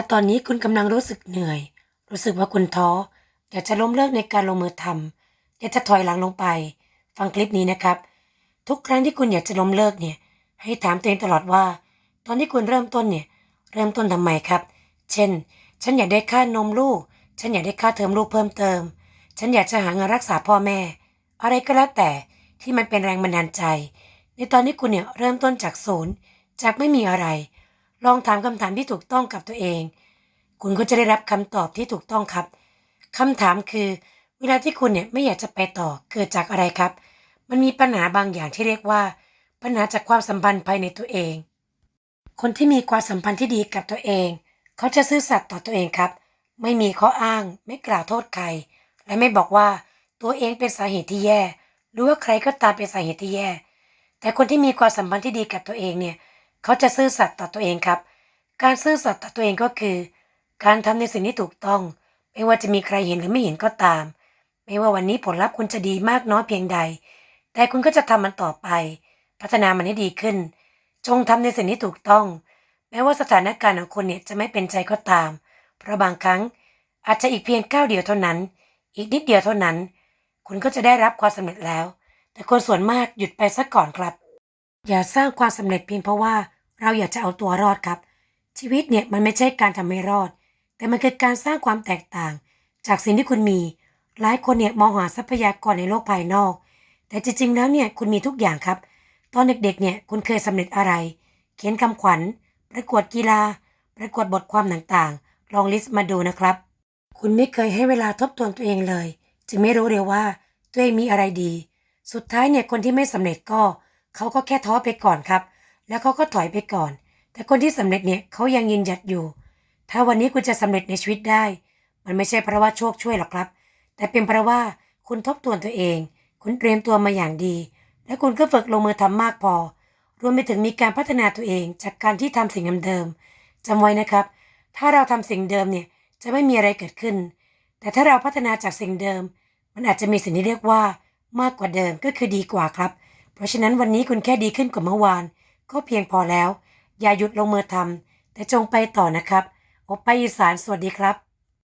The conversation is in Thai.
ถ้าตอนนี้คุณกำลังรู้สึกเหนื่อย รู้สึกว่าคุณท้ออยากจะล้มเลิกในการลงมือทำอยากจะถอยหลังลงไป ฟังคลิปนี้นะครับ ทุกครั้งที่คุณอยากจะล้มเลิกเนี่ย ให้ถามตัวเองตลอดว่า ตอนที่คุณเริ่มต้นเนี่ย เริ่มต้นทำไมครับ เช่น ฉันอยากได้ค่านมลูก ฉันอยากได้ค่าเทอมลูกเพิ่มเติม ฉันอยากจะหาเงินรักษาพ่อแม่ อะไรก็แล้วแต่ที่มันเป็นแรงบันดาลใจ ในตอนที่คุณเนี่ยเริ่มต้นจากศูนย์จากไม่มีอะไร ลองถามคำถามที่ถูกต้องกับตัวเอง คุณก็จะได้รับคำตอบที่ถูกต้องครับคำถามคือ เวลาที่คุณเนี่ยไม่อยากจะไปต่อเกิดจากอะไรครับ มันมีปัญหาบางอย่างที่เรียกว่า ปัญหาจากความสัมพันธ์ภายในตัวเอง คนที่มีความสัมพันธ์ที่ดีกับตัวเอง เขาจะซื่อสัตย์ต่อตัวเองครับ ไม่มีข้ออ้าง ไม่กล่าวโทษใคร และไม่บอกว่าตัวเองเป็นสาเหตุที่แย่ หรือว่าใครก็ตามเป็นสาเหตุที่แย่ แต่คนที่มีความสัมพันธ์ที่ดีกับตัวเองเนี่ยเเขาจะซื่อสัตย์ต่อตัวเองครับ การซื่อสัตย์ต่อตัวเองก็คือ การทำในสิ่งที่ถูกต้อง ไม่ว่าจะมีใครเห็นหรือไม่เห็นก็ตาม ไม่ว่าวันนี้ผลลัพธ์คุณจะดีมากน้อยเพียงใด แต่คุณก็จะทำมันต่อไป พัฒนามันให้ดีขึ้น จงทำในสิ่งที่ถูกต้อง แม้ว่าสถานการณ์ของคุณเนี่ยจะไม่เป็นใจก็ตาม เพราะบางครั้งอาจจะอีกเพียงก้าวเดียวเท่านั้น อีกนิดเดียวเท่านั้น คุณก็จะได้รับความสำเร็จแล้ว แต่คนส่วนมากหยุดไปซะก่อนครับ อย่าสร้างความสำเร็จเพียงเพราะว่าเราอยากจะเอาตัวรอดครับ ชีวิตเนี่ยมันไม่ใช่การทำให้รอด แต่มันคือการสร้างความแตกต่าง จากสิ่งที่คุณมี หลายคนเนี่ยมองหาทรัพยากรในโลกภายนอก แต่จริงๆแล้วเนี่ยคุณมีทุกอย่างครับ ตอนเด็กๆเนี่ยคุณเคยสำเร็จอะไร เขียนคำขวัญ ประกวดกีฬา ประกวดบทความต่างๆ ลองลิสต์มาดูนะครับ คุณไม่เคยให้เวลาทบทวนตัวเองเลย จึงไม่รู้เลยว่าตัวเองมีอะไรดี สุดท้ายเนี่ยคนที่ไม่สำเร็จก็ เขาก็แค่ท้อไปก่อนครับ แล้วเขาก็ถอยไปก่อน แต่คนที่สำเร็จเนี่ยเขายังยืนหยัดอยู่ ถ้าวันนี้คุณจะสำเร็จในชีวิตได้ มันไม่ใช่เพราะว่าโชคช่วยหรอกครับ แต่เป็นเพราะว่าคุณทบทวนตัวเอง คุณเตรียมตัวมาอย่างดี และคุณก็ฝึกลงมือทำมากพอ รวมไปถึงมีการพัฒนาตัวเองจากการที่ทำสิ่งเดิมๆจำไว้นะครับ ถ้าเราทำสิ่งเดิมเนี่ยจะไม่มีอะไรเกิดขึ้น แต่ถ้าเราพัฒนาจากสิ่งเดิม มันอาจจะมีสิ่งที่เรียกว่ามากกว่าเดิมก็คือดีกว่าครับ เพราะฉะนั้นวันนี้คุณแค่ดีขึ้นกว่าเมื่อวาน ก็เพียงพอแล้ว อย่าหยุดลงมือทำแต่จงไปต่อนะครับโอไปอีสานสวัสดีครับ